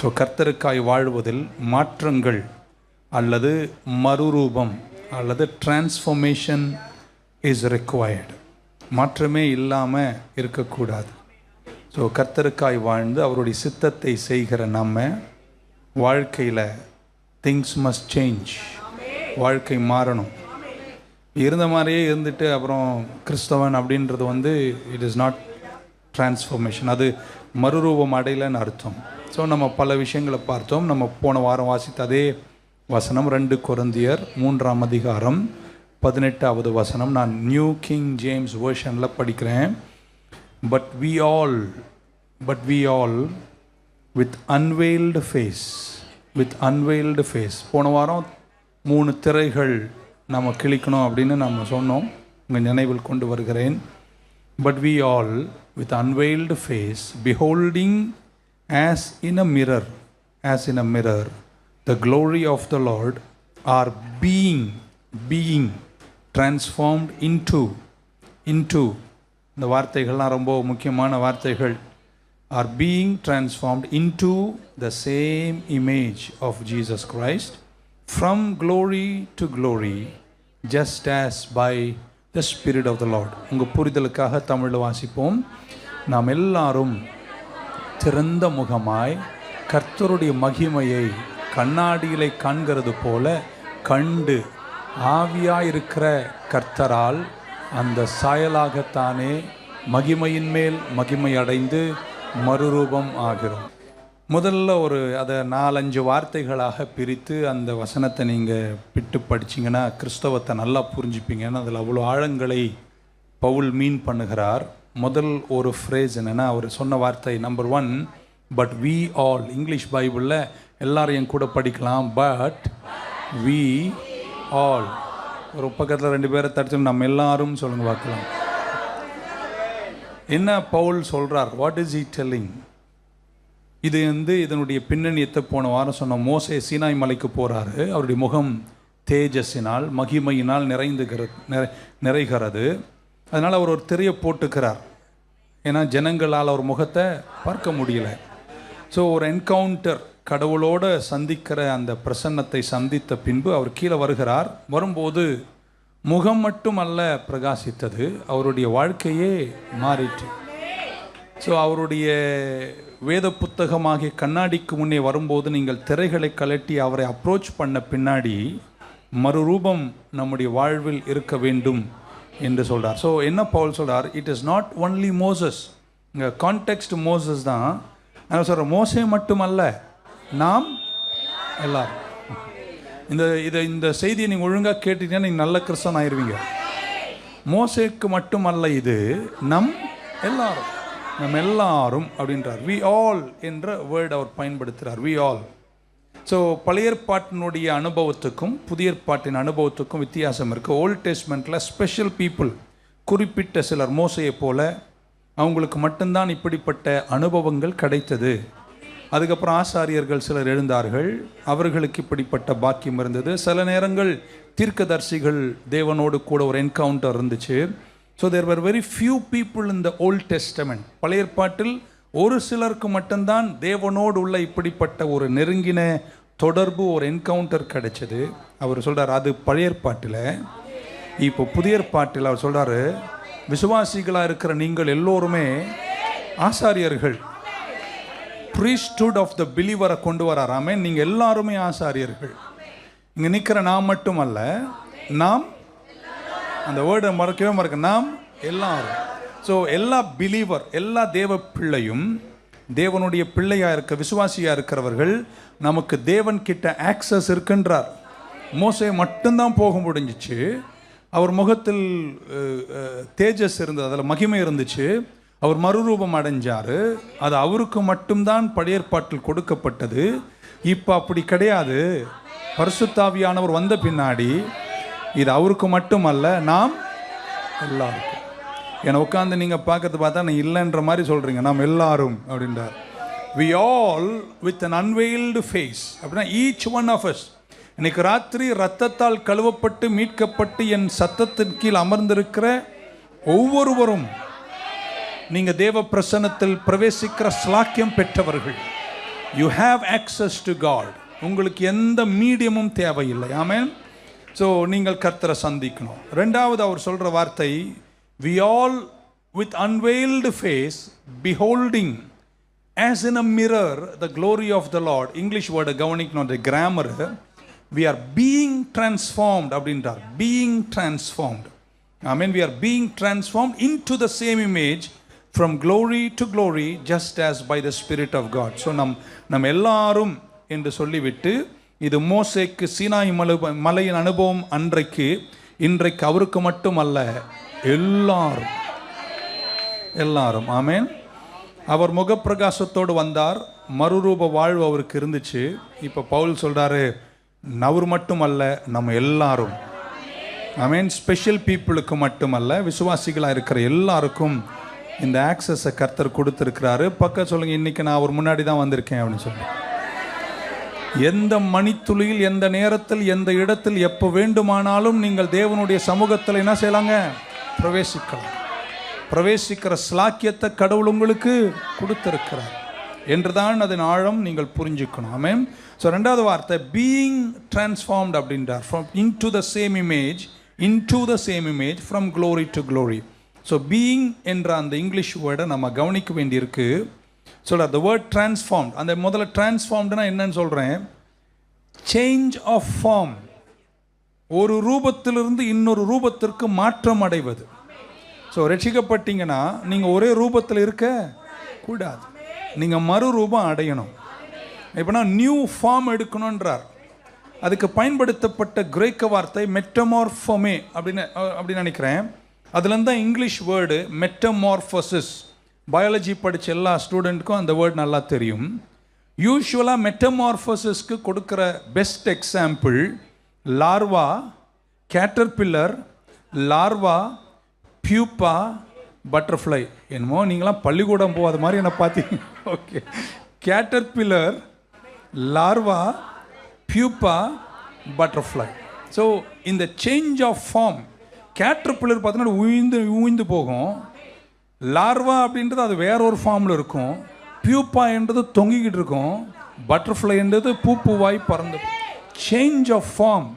So கர்த்தருக்காய் வாழ்வதில் மாற்றங்கள் அல்லது மறுரூபம் அல்லது டிரான்ஸ்ஃபர்மேஷன் இஸ் ரெக்வயர்டு மாற்றமே இல்லாமல் இருக்கக்கூடாது. ஸோ கர்த்தருக்காய் வாழ்ந்து அவருடைய சித்தத்தை செய்கிற நம்ம வாழ்க்கையில் திங்ஸ் மஸ்ட் சேஞ்ச் வாழ்க்கை மாறணும். இருந்த மாதிரியே இருந்துட்டு அப்புறம் கிறிஸ்தவன் அப்படின்றது வந்து இட் இஸ் நாட் டிரான்ஸ்ஃபர்மேஷன் அது மறுரூபம் அடையலைன்னு அர்த்தம். ஸோ நம்ம பல விஷயங்களை பார்த்தோம். நம்ம போன வாரம் வாசித்த அதே வசனம் ரெண்டு குரந்தியர் மூன்றாம் அதிகாரம் பதினெட்டாவது வசனம். நான் நியூ கிங் ஜேம்ஸ் வேர்ஷனில் படிக்கிறேன். But we all but we all with unveiled face with unveiled face போன வாரம் மூணு திரைகள் நம்ம கிழிக்கணும் அப்படின்னு நம்ம சொன்னோம். உங்கள் நினைவில் கொண்டு வருகிறேன். but we all with unveiled face beholding as in a mirror as in a mirror the glory of the lord are being being transformed into into இந்த வார்த்தைகள்லாம் ரொம்ப முக்கியமான வார்த்தைகள் are being transformed into the same image of Jesus Christ from glory to glory just as by the Spirit the Lord உங்கள் புரிதலுக்காக தமிழில் வாசிப்போம். நாம் எல்லாரும் திறந்த முகமாய் கர்த்தருடைய மகிமையை கண்ணாடியிலே காண்கிறது போல கண்டு ஆவியாயிருக்கிற கர்த்தரால் அந்த சாயலாகத்தானே மகிமையின் மேல் மகிமை அடைந்து மறுரூபம் ஆகிறோம். முதல்ல ஒரு அதை நாலஞ்சு வார்த்தைகளாக பிரித்து அந்த வசனத்தை நீங்கள் பிட்டு படிச்சீங்கன்னா கிறிஸ்தவத்தை நல்லா புரிஞ்சுப்பீங்க. ஏன்னா அதில் அவ்வளோ ஆழங்களை பவுல் மீன் பண்ணுகிறார். முதல் ஒரு ஃப்ரேஸ் என்னென்னா அவர் சொன்ன வார்த்தை number one but we all English பைபிளில் எல்லாரும் என் கூட படிக்கலாம். பட் வி ஆல் ஒரு பக்கத்தில் ரெண்டு பேரை தடுத்து நம்ம எல்லாரும் சொல்லுங்கள் பார்க்கலாம். என்ன பவுல் சொல்கிறார் வாட் இஸ் இ டெல்லிங் இது வந்து இதனுடைய பின்னணியத்தை போன வாரம் சொன்ன மோசே சீனாய் மலைக்கு போகிறாரு அவருடைய முகம் தேஜஸினால் மகிமையினால் நிறைந்துகிற நிறை நிறைகிறது. அதனால் அவர் ஒரு திரையை போட்டுக்கிறார். ஏன்னா ஜனங்களால் அவர் முகத்தை பார்க்க முடியல. ஸோ ஒரு என்கவுண்டர் கடவுளோட சந்திக்கிற அந்த பிரசன்னத்தை சந்தித்த பின்பு அவர் கீழே வருகிறார். வரும்போது முகம் மட்டும் அல்ல பிரகாசித்தது. அவருடைய வாழ்க்கையே மாறிட்டு ஸோ அவருடைய வேத புத்தகமாகிய கண்ணாடிக்கு முன்னே வரும்போது நீங்கள் திரைகளை கலட்டி அவரை அப்ரோச் பண்ண பின்னாடி மறுரூபம் நம்முடைய வாழ்வில் இருக்க வேண்டும் என்று சொல்கிறார் ஸோ என்ன பவுல் சொல்கிறார் it is not only Moses இங்கே கான்டெக்ஸ்ட் மோசஸ் தான். நான் சொல்கிறேன் மோசே மட்டுமல்ல நாம் எல்லாரும். இந்த இதை இந்த செய்தியை நீங்கள் ஒழுங்காக கேட்டீங்கன்னா நீங்கள் நல்ல கிறிஸ்தவன் ஆயிடுவீங்க மோசேக்கு மட்டுமல்ல இது நம் எல்லாரும். நம்ம எல்லாரும் அப்படின்றார். வி ஆல் என்ற வேர்டு அவர் பயன்படுத்துகிறார் வி ஆல் ஸோ பழைய ஏற்பாட்டினுடைய அனுபவத்துக்கும் புதிய ஏற்பாட்டின் அனுபவத்துக்கும் வித்தியாசம் இருக்குது ஓல்ட் டெஸ்ட்மெண்ட்டில் ஸ்பெஷல் பீப்புள் குறிப்பிட்ட சிலர் மோசையை போல அவங்களுக்கு மட்டும்தான் இப்படிப்பட்ட அனுபவங்கள் கிடைத்தது. அதுக்கப்புறம் ஆசாரியர்கள் சிலர் எழுந்தார்கள். அவர்களுக்கு இப்படிப்பட்ட பாக்கியம் இருந்தது. சில நேரங்கள் தீர்க்கதர்சிகள் தேவனோடு கூட ஒரு என்கவுண்டர் இருந்துச்சு. So there were very few people in the Old Testament பழைய ஏற்பாட்டில் ஒரு சிலருக்கு மட்டும்தான் தேவனோடு உள்ள இப்படிப்பட்ட ஒரு நெருங்கின தொடர்பு ஒரு என்கவுண்டர் கிடைச்சது. அவர் சொல்கிறார் அது பழைய ஏற்பாட்டில். இப்போ புதிய ஏற்பாட்டில் அவர் சொல்கிறாரு விசுவாசிகளாக இருக்கிற நீங்கள் எல்லோருமே ஆசாரியர்கள். ப்ரீஸ்டுட் ஆஃப் த பிலீவரை கொண்டு வராராமே நீங்கள் எல்லாருமே ஆசாரியர்கள். இங்கே நிற்கிற நாம் அல்ல நாம் அந்த வேர்டை மறக்கவே மறக்க நாம் எல்லாரும். ஸோ எல்லா பிலீவர் எல்லா தேவ பிள்ளையும் தேவனுடைய பிள்ளையாக இருக்க விசுவாசியாக இருக்கிறவர்கள் நமக்கு தேவன் கிட்ட ஆக்சஸ் இருக்குன்றார். மோசை மட்டும்தான் போக முடிஞ்சிச்சு. அவர் முகத்தில் தேஜஸ் இருந்தது அதில் மகிமை இருந்துச்சு. அவர் மறுரூபம் அடைஞ்சார். அது அவருக்கு மட்டும்தான் பழைய ஏற்பாட்டில் கொடுக்கப்பட்டது. இப்போ அப்படி கிடையாது. பரிசுத்தாவியானவர் வந்த பின்னாடி இது அவருக்கு மட்டுமல்ல நாம் எல்லாருக்கும். என்னை உட்காந்து நீங்கள் பார்க்கறது பார்த்தா நான் இல்லைன்ற மாதிரி சொல்கிறீங்க நாம் எல்லாரும் அப்படின்றார். We all with an unveiled face அப்படின்னா ஈச் ஒன் ஆஃப் அஸ் இன்னைக்கு ராத்திரி ரத்தத்தால் கழுவப்பட்டு மீட்கப்பட்டு என் சத்தத்தின் கீழ் அமர்ந்திருக்கிற ஒவ்வொருவரும் நீங்கள் தேவ பிரசனத்தில் பிரவேசிக்கிற ஸ்லாக்கியம் பெற்றவர்கள். You have access to God உங்களுக்கு எந்த மீடியமும் தேவையில்லை. ஆமேன் ஸோ நீங்கள் கர்த்தரை சந்திக்கணும். ரெண்டாவது அவர் சொல்கிற வார்த்தை we all with unveiled face beholding as in a mirror the glory of the Lord English வேர்டை கவனிக்கணும் அந்த grammar we are being transformed அப்படின்றார். Being transformed I mean we are being transform into the same image from glory to glory just as by the Spirit of God so நம் நம் எல்லாரும் என்று சொல்லிவிட்டு இது மோசேக்கு சீனாய் மலை மலையின் அனுபவம் அன்றைக்கு இன்றைக்கு அவருக்கு மட்டுமல்ல எல்லாரும் எல்லாரும் ஆமேன். அவர் முகப்பிரகாசத்தோடு வந்தார் மறுரூப வாழ்வு அவருக்கு இருந்துச்சு. இப்போ பவுல் சொல்கிறாரு நவர் மட்டுமல்ல நம்ம எல்லாரும். ஆமேன். ஸ்பெஷல் பீப்புளுக்கு மட்டுமல்ல விசுவாசிகளாக இருக்கிற எல்லாருக்கும் இந்த ஆக்சஸை கர்த்தர் கொடுத்துருக்கிறாரு. பக்கம் சொல்லுங்கள் இன்னைக்கு நான் அவர் முன்னாடி தான் வந்திருக்கேன் அப்படின்னு சொல்லி எந்த மணித்துளியில் எந்த நேரத்தில் எந்த இடத்தில் எப்போ வேண்டுமானாலும் நீங்கள் தேவனுடைய சமூகத்தில் என்ன செய்யலாங்க? பிரவேசிக்கலாம். பிரவேசிக்கிற ஸ்லாக்கியத்தை கடவுள் உங்களுக்கு கொடுத்திருக்கிறார். என்றுதான் அதன் ஆழம் நீங்கள் புரிஞ்சுக்கணும். ஆமே ஸோ ரெண்டாவது வார்த்தை பீயிங் டிரான்ஸ்ஃபார்ம்ட் அப்படின்றார். From into the same image into the same image from glory to glory so being என்ற அந்த இங்கிலீஷ் வேர்டை நம்ம கவனிக்க வேண்டியிருக்கு. சொல்கிறார் த வேர்ட் டிரான்ஸ்ஃபார்ம்ட் அந்த முதல்ல டிரான்ஸ்ஃபார்ம்டுனா என்னன்னு சொல்கிறேன் சேஞ்ச் ஆஃப் ஃபார்ம் ஒரு ரூபத்திலிருந்து இன்னொரு ரூபத்திற்கு மாற்றம் அடைவது. ஸோ ரட்சிக்கப்பட்டீங்கன்னா நீங்கள் ஒரே ரூபத்தில் இருக்க கூடாது. நீங்கள் மறுரூபம் அடையணும். எப்படின்னா நியூ ஃபார்ம் எடுக்கணுன்றார் அதுக்கு பயன்படுத்தப்பட்ட கிரேக்க வார்த்தை மெட்டமார்ஃபோமே அப்படின்னு அப்படின்னு நினைக்கிறேன். அதுலேருந்து தான் இங்கிலீஷ் வேர்டு மெட்டமார்ஃபோசிஸ் பயாலஜி படித்த எல்லா ஸ்டூடெண்ட்டுக்கும் அந்த வேர்ட் நல்லா தெரியும். யூஸ்வலாக மெட்டமார்ஃபோசிஸ்க்கு கொடுக்குற best example larva caterpillar larva pupa butterfly என்னமோ நீங்களாம் பள்ளிக்கூடம் போகாத மாதிரி என்னை பார்த்தீங்க. Okay caterpillar larva pupa butterfly so இந்த சேஞ்ச் ஆஃப் ஃபார்ம் கேட்டர்பில்லர் பார்த்தீங்கன்னா உயிந்து உயிந்து போகும். லார்வா அப்படின்றது அது வேற ஒரு ஃபார்மில் இருக்கும். பியூப்பா என்றது தொங்கிக்கிட்டு இருக்கும். பட்டர்ஃப்ளை என்றது பூ பூவாய் பறந்து சேஞ்ச் ஆஃப் ஃபார்ம்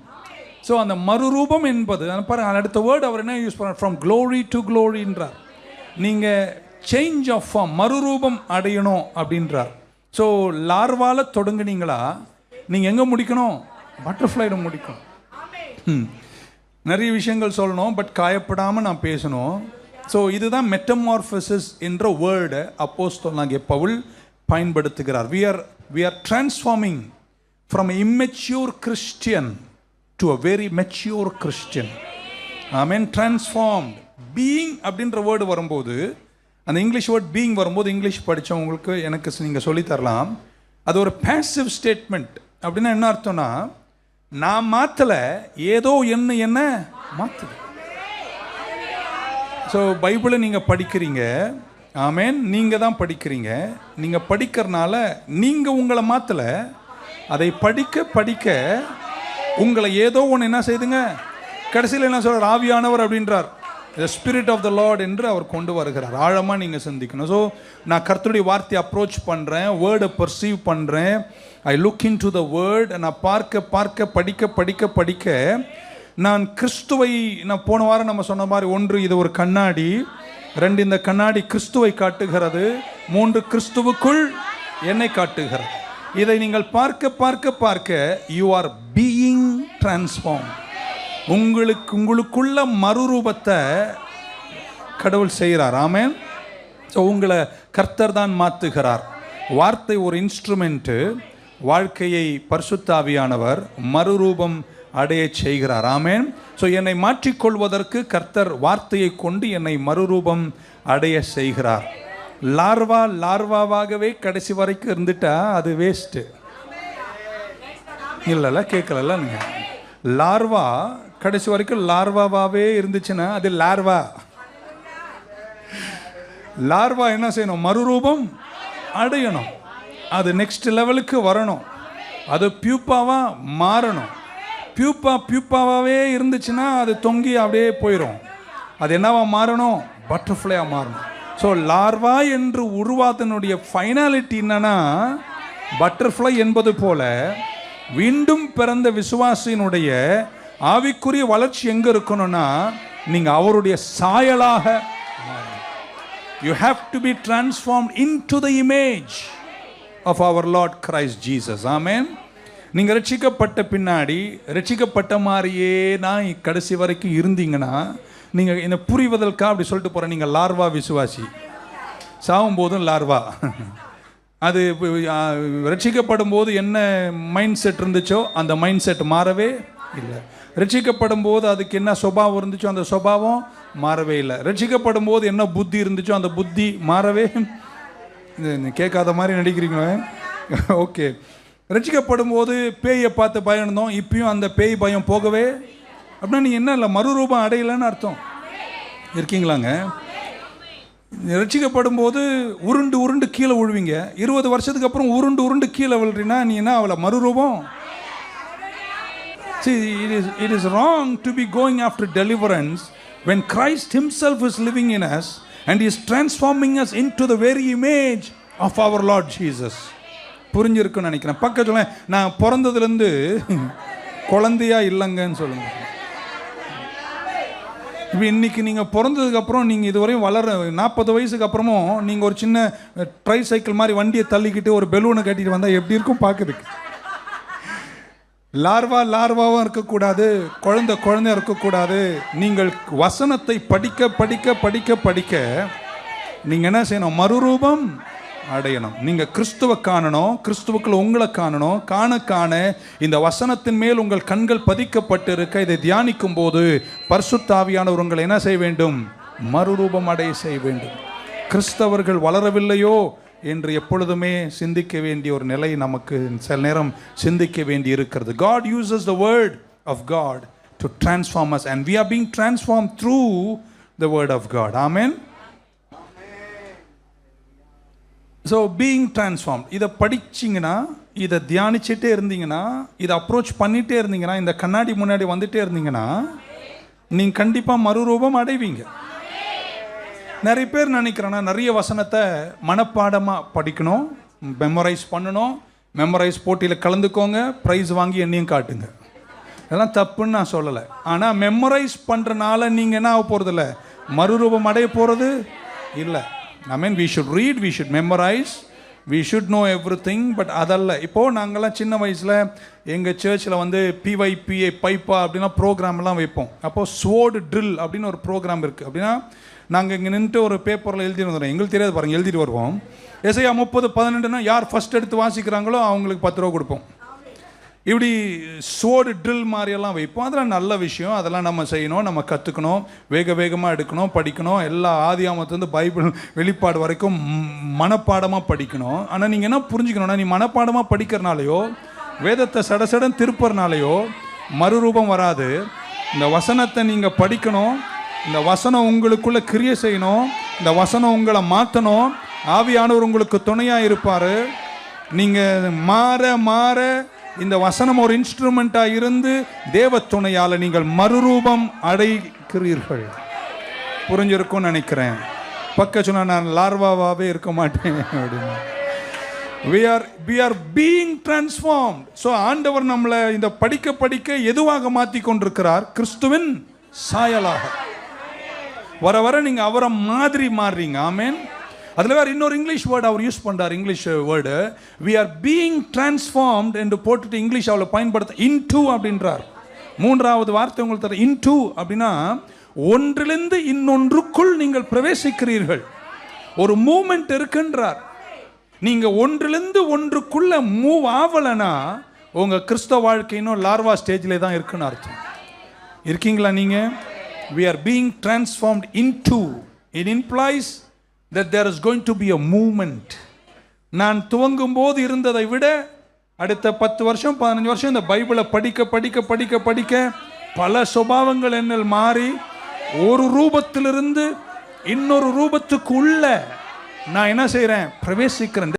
ஸோ அந்த மறுரூபம் என்பது அது பாருங்க அடுத்த வேர்டு அவர் என்ன யூஸ் பண்ண ஃப்ரம் க்ளோரி டு க்ளோரின்றார் நீங்கள் சேஞ்ச் ஆஃப் ஃபார்ம் மறுரூபம் அடையணும் அப்படின்றார். ஸோ லார்வால தொடங்குனீங்களா? நீங்கள் எங்கே முடிக்கணும்? பட்டர்ஃப்ளைல முடிக்கணும். ம். நிறைய விஷயங்கள் சொல்லணும் பட் காயப்படாமல் நான் பேசணும். ஸோ இதுதான் மெட்டமார்பசிஸ் என்ற வேர்டை அப்போஸ்தலனாகிய பவுல் பயன்படுத்துகிறார். We are we are transforming from immature Christian to a very mature Christian I mean transformed being அப்படின்ற வேர்டு வரும்போது அந்த இங்கிலீஷ் வேர்ட் பீயிங் வரும்போது இங்கிலீஷ் படித்தவங்களுக்கு எனக்கு நீங்கள் சொல்லித் தரலாம். அது ஒரு பேசிவ் ஸ்டேட்மெண்ட் அப்படின்னா என்ன அர்த்தம்னா நான் மாற்றலை ஏதோ என்ன என்ன மாற்றுது ஸோ பைபிளை நீங்கள் படிக்கிறீங்க. ஆமேன். நீங்கள் தான் படிக்கிறீங்க. நீங்கள் படிக்கிறனால நீங்கள் உங்களை மாற்றலை அதை படிக்க படிக்க உங்களை ஏதோ ஒன்று என்ன செய்துங்க? கடைசியில் என்ன சொல்கிறார் ஆவியானவர் அப்படின்றார். The Spirit of the Lord என்று அவர் கொண்டு வருகிறார். ஆழமாக நீங்கள் சிந்திக்கணும். ஸோ நான் கர்த்தருடைய வார்த்தையை அப்ரோச் பண்ணுறேன் வேர்டை பர்சீவ் பண்ணுறேன் I look into the word நான் பார்க்க பார்க்க படிக்க படிக்க படிக்க நான் கிறிஸ்துவை நான் போன வாரம் நம்ம சொன்ன மாதிரி ஒன்று இது ஒரு கண்ணாடி. ரெண்டு இந்த கண்ணாடி கிறிஸ்துவை காட்டுகிறது. மூன்று கிறிஸ்துவுக்குள் என்னை காட்டுகிறது. இதை நீங்கள் பார்க்க பார்க்க பார்க்க யூ ஆர் பீயிங் டிரான்ஸ்ஃபார்ம் உங்களுக்கு உங்களுக்குள்ள மறுரூபத்தை கடவுள் செய்கிறார். ஆமேன். ஸோ உங்களை கர்த்தர் தான் மாற்றுகிறார் வார்த்தை ஒரு இன்ஸ்ட்ருமெண்ட்டு வாழ்க்கையை பரிசுத்தாவியானவர் மறுரூபம் அடைய செய்கிறார். ஆமேன். ஸோ என்னை மாற்றிக்கொள்வதற்கு கர்த்தர் வார்த்தையை கொண்டு என்னை மறுரூபம் அடைய செய்கிறார். லார்வா லார்வாவாகவே கடைசி வரைக்கும் இருந்துட்டா அது வேஸ்ட்டு இல்லைல்ல கேட்கலல்ல நீங்கள் லார்வா கடைசி வரைக்கும் லார்வாவாகவே இருந்துச்சுன்னா அது லார்வா. லார்வா என்ன செய்யணும்? மறுரூபம் அடையணும். அது நெக்ஸ்ட் லெவலுக்கு வரணும். அது பியூப்பாவாக மாறணும். பியூப்பா பியூப்பாவாகவே இருந்துச்சுன்னா அது தொங்கி அப்படியே போயிடும் அது என்னவா மாறணும்? பட்டர்ஃப்ளையாக மாறணும். ஸோ லார்வா என்று உருவாதனுடைய ஃபைனாலிட்டி என்னன்னா பட்டர்ஃப்ளை என்பது போல மீண்டும் பிறந்த விசுவாசியினுடைய ஆவிக்குரிய வளர்ச்சி எங்க இருக்கணும்னா நீங்க அவருடைய சாயலாக you have to be transform into the image of our Lord Christ Jesus ஆமேன் நீங்கள் ரட்சிக்கப்பட்ட பின்னாடி ரட்சிக்கப்பட்ட மாதிரியே நான் கடைசி வரைக்கும் இருந்தீங்கன்னா நீங்கள் என்னை புரிவதற்கா அப்படி சொல்லிட்டு போகிறேன் நீங்கள் லார்வா விசுவாசி. சாகும் போதும் லார்வா. அது ரட்சிக்கப்படும் போது என்ன மைண்ட் செட் இருந்துச்சோ அந்த மைண்ட் செட் மாறவே இல்லை. ரட்சிக்கப்படும் போது அதுக்கு என்ன சுபாவம் இருந்துச்சோ அந்த சுபாவம் மாறவே இல்லை. ரட்சிக்கப்படும் போது என்ன புத்தி இருந்துச்சோ அந்த புத்தி மாறவே இது கேட்காத மாதிரி நடிக்கிறீங்களே. ஓகே. ரட்சிக்கப்படும் போது பேயை பார்த்து பயந்தோம் இப்பயும் அந்த பேய் பயம் போகவே அப்படின்னா நீ என்ன இல்லை மறுரூபம் அடையலைன்னு அர்த்தம். இருக்கீங்களாங்க? ரசிக்கப்படும் போது உருண்டு உருண்டு கீழே விழுவீங்க. இருபது வருஷத்துக்கு அப்புறம் உருண்டு உருண்டு கீழே விழுறீன்னா நீ என்ன அவளை மறுரூபம்? See, it is, it is wrong to be going after deliverance when Christ Himself is living in us and He is transforming us into the very image of our Lord Jesus. புரிஞ்சிருக்குன்னு நினைக்கிறேன். பக்கத்தில் நான் பிறந்ததுலேருந்து குழந்தையா இல்லைங்கன்னு சொல்லுங்க. இப்போ இன்னைக்கு நீங்கள் பிறந்ததுக்கப்புறம் நீங்கள் இதுவரையும் வளர நாற்பது வயசுக்கு அப்புறமும் நீங்கள் ஒரு சின்ன ட்ரை சைக்கிள் மாதிரி வண்டியை தள்ளிக்கிட்டு ஒரு பெலூனை கட்டிட்டு வந்தால் எப்படி இருக்கும் பார்க்குறதுக்கு? லார்வா லார்வாவும் இருக்கக்கூடாது குழந்தை குழந்தை இருக்கக்கூடாது. நீங்கள் வசனத்தை படிக்க படிக்க படிக்க படிக்க நீங்கள் என்ன செய்யணும்? மறுரூபம் அடையணும். நீங்கள் கிறிஸ்துவ காணணும் கிறிஸ்துவுக்குள்ள உங்களை காணணும் காண காண இந்த வசனத்தின் மேல் உங்கள் கண்கள் பதிக்கப்பட்டு இருக்க இதை தியானிக்கும் போது பர்சுத்தாவியானவர் உங்களை என்ன செய்ய வேண்டும்? மறுரூபம் அடைய செய்ய வேண்டும். கிறிஸ்தவர்கள் வளரவில்லையோ என்று எப்பொழுதுமே சிந்திக்க வேண்டிய ஒரு நிலை நமக்கு சில நேரம் சிந்திக்க வேண்டி இருக்கிறது. God uses the word of God to transform us and we are being transform through the word of God amen so being transform இதை படிச்சிங்கன்னா இதை தியானிச்சுட்டே இருந்தீங்கன்னா இதை அப்ரோச் பண்ணிகிட்டே இருந்தீங்கன்னா இந்த கண்ணாடி முன்னாடி வந்துட்டே இருந்தீங்கன்னா நீங்கள் கண்டிப்பாக மறுரூபம் அடைவீங்க. நிறைய பேர் நினைக்கிறேன்னா நிறைய வசனத்தை மனப்பாடமாக படிக்கணும் மெமரைஸ் பண்ணணும் மெமரைஸ் போட்டியில் கலந்துக்கோங்க ப்ரைஸ் வாங்கி என்னையும் காட்டுங்க. இதெல்லாம் தப்புன்னு நான் சொல்லலை. ஆனால் மெமரைஸ் பண்ணுறனால நீங்கள் என்ன ஆக போகிறதில்ல மறுரூபம் அடைய போகிறது இல்லை. I mean we should read we should memorize we should know everything but அதல்ல. இப்போது நாங்கள்லாம் சின்ன வயசில் எங்கள் சர்ச்சில் வந்து பிஒய்பிஏ பைப்பா அப்படின்னா ப்ரோக்ராம்லாம் வைப்போம். அப்போது ஸ்வோர்டு ட்ரில் அப்படின்னு ஒரு ப்ரோக்ராம் இருக்குது அப்படின்னா நாங்கள் இங்கே நின்றுட்டு ஒரு பேப்பரில் எழுதி வந்துடுறோம். எங்களுக்கு தெரியாது பாருங்கள் எழுதிட்டு வருவோம். எஸ்ஐயா முப்பது பதினெண்டுனா யார் ஃபஸ்ட் எடுத்து வாசிக்கிறாங்களோ அவங்களுக்கு பத்து ரூபா கொடுப்போம். இப்படி சோடு ட்ரில் மாதிரியெல்லாம் வைப்போம். அதெல்லாம் நல்ல விஷயம். அதெல்லாம் நம்ம செய்யணும் நம்ம கற்றுக்கணும் வேக வேகமாக எடுக்கணும் படிக்கணும். எல்லா ஆதியாமத்துலேருந்து பைபிள் வெளிப்பாடு வரைக்கும் மனப்பாடமாக படிக்கணும். ஆனால் நீங்கள் என்ன புரிஞ்சுக்கணும்னா நீ மனப்பாடமாக படிக்கிறனாலையோ வேதத்தை சடசடன் திருப்பறனாலையோ மறுரூபம் வராது. இந்த வசனத்தை நீங்கள் படிக்கணும். இந்த வசனம் உங்களுக்குள்ளே கிரிய செய்யணும். இந்த வசனம் உங்களை மாற்றணும் ஆவியானவர் உங்களுக்கு துணையாக இருப்பார். நீங்கள் மாற மாற இந்த வசனம் ஒரு இன்ஸ்ட்ருமெண்ட்டாக இருந்து தேவ துணையால் நீங்கள் மறுரூபம் அடைக்கிறீர்கள் புரிஞ்சிருக்கும்னு நினைக்கிறேன். பக்க சொன்னா நான் லார்வாவாகவே இருக்க மாட்டேன் அப்படின்னு. We are we are being transformed. So ஆண்டவர் நம்மளை இந்த படிக்க படிக்க எதுவாக மாற்றி கொண்டிருக்கிறார்? கிறிஸ்துவின் சாயலாக. வர வர நீங்கள் அவரை மாதிரி மாறுறீங்க. ஆமேன் அதில் வேறு இன்னொரு இங்கிலீஷ் வேர்டு அவர் யூஸ் பண்ணுறார் English word we are being transformed என்று போட்டுட்டு இங்கிலீஷ் அவளை பயன்படுத்த இன் டூ அப்படின்றார். மூன்றாவது வார்த்தை உங்களுக்கு தர இன் டூ அப்படின்னா ஒன்றிலிருந்து இன்னொன்றுக்குள் நீங்கள் பிரவேசிக்கிறீர்கள். ஒரு மூமெண்ட் இருக்குன்றார். நீங்கள் ஒன்றிலிருந்து ஒன்றுக்குள்ள மூவ் ஆகலைன்னா உங்கள் கிறிஸ்தவ வாழ்க்கையினும் லார்வா ஸ்டேஜில் தான் இருக்குன்னு அர்த்தம். இருக்கீங்களா நீங்கள் we are being transformed into in implies that there is going to be a movement. நான் துவங்கும் போது இருந்ததை விட அடுத்த பத்து வருஷம் பதினஞ்சு வருஷம் இந்த பைபிளை படிக்க படிக்க படிக்க படிக்க பல சுபாவங்கள் என்னில் மாறி ஒரு ரூபத்திலிருந்து இன்னொரு ரூபத்துக்கு உள்ள நான் என்ன செய்கிறேன் பிரவேசிக்கிறேன்.